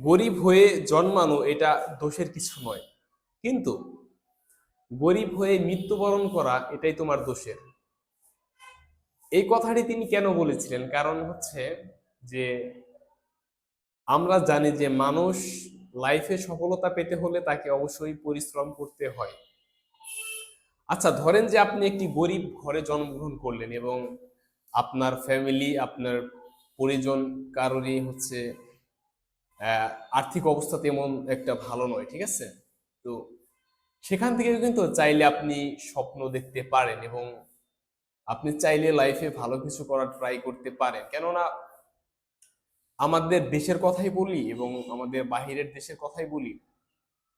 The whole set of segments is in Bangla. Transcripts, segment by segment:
গরিব হয়ে জন্মানো এটা দোষের কিছু নয়। কিন্তু গরিব হয়ে মৃত্যুবরণ করা এটাই তোমার দোষের। এই কথাটি তিনি কেন বলেছিলেন? কারণ হচ্ছে যে আমরা জানি যে মানুষ লাইফে সফলতা পেতে হলে তাকে অবশ্যই পরিশ্রম করতে হয়। আচ্ছা ধরেন যে আপনি একটি গরিব ঘরে জন্মগ্রহণ করলেন এবং আপনার ফ্যামিলি আপনার পরিজন কারোরই হচ্ছে আর্থিক অবস্থা তেমন একটা ভালো নয়, ঠিক আছে? তো সেখান থেকে কিন্তু চাইলে আপনি স্বপ্ন দেখতে পারেন এবং আপনি চাইলে লাইফে ভালো কিছু করার ট্রাই করতে পারেন। কেননা আমাদের দেশের কথাই বলি এবং আমাদের বাহিরের দেশের কথাই বলি,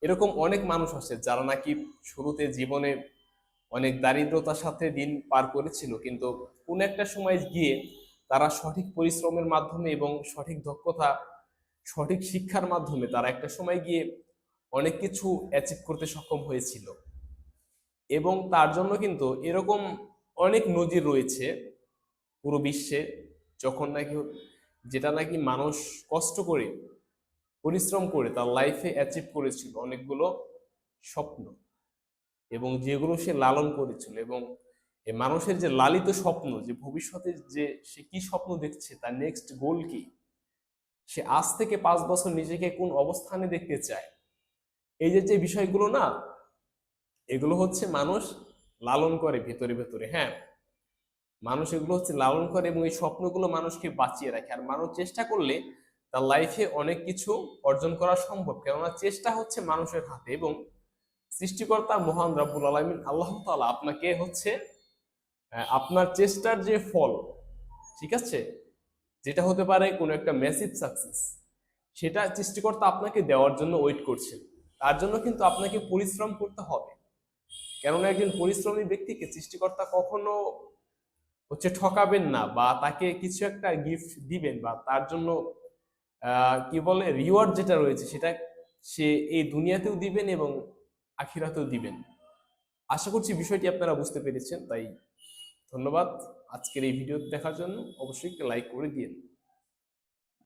এরকম অনেক মানুষ আছে যারা নাকি শুরুতে জীবনে অনেক দারিদ্রতার সাথে দিন পার করেছিল, কিন্তু কোন একটা সময় গিয়ে তারা সঠিক পরিশ্রমের মাধ্যমে এবং সঠিক দক্ষতা সঠিক শিক্ষার মাধ্যমে তারা একটা সময় গিয়ে অনেক কিছু অ্যাচিভ করতে সক্ষম হয়েছিল। এবং তার জন্য কিন্তু এরকম অনেক নজির রয়েছে পুরো বিশ্বে, যখন নাকি যেটা নাকি মানুষ কষ্ট করে, পরিশ্রম করে তার লাইফে অ্যাচিভ করেছিল অনেকগুলো স্বপ্ন। এবং যেগুলো সে লালন করেছিল এবং মানুষের যে লালিত স্বপ্ন, যে ভবিষ্যতে যে সে কি স্বপ্ন দেখছে, তার নেক্সট গোল কি সে আজ থেকে পাঁচ বছর নিজেকে কোন অবস্থানে দেখতে চায়? এই যে যে বিষয়গুলো না, এগুলো হচ্ছে মানুষ লালন করে ভেতরে ভেতরে হ্যাঁ? মানুষ এগুলো হচ্ছে লালন করে এবং এই স্বপ্নগুলো মানুষকে বাঁচিয়ে রাখে। আর মানুষ চেষ্টা করলে তার লাইফে অনেক কিছু অর্জন করা সম্ভব। কেননা চেষ্টা হচ্ছে মানুষের হাতে এবং সৃষ্টিকর্তা মহান রাব্বুল আলমিন আল্লাহ তাআলা আপনাকে হচ্ছে আপনার চেষ্টার যে ফল, ঠিক আছে? যেটা হতে পারে কোনো একটা ম্যাসিভ সাকসেস সেটা সৃষ্টিকর্তা আপনাকে দেওয়ার জন্য ওয়েট করছে। তার জন্য কিন্তু আপনাকে পরিশ্রম করতে হবে। কেননা একজন পরিশ্রমী ব্যক্তিকে সৃষ্টিকর্তা কখনো হচ্ছে ঠকাবেন না বা তাকে কিছু একটা গিফট দিবেন বা তার জন্য কি বলে রিওয়ার্ড যেটা রয়েছে সেটা সে এই দুনিয়াতেও দিবেন এবং আখিরাতেও দিবেন। আশা করছি বিষয়টি আপনারা বুঝতে পেরেছেন, তাই ধন্যবাদ। আজকের এই ভিডিও দেখার জন্য অবশ্যই লাইক করে দিন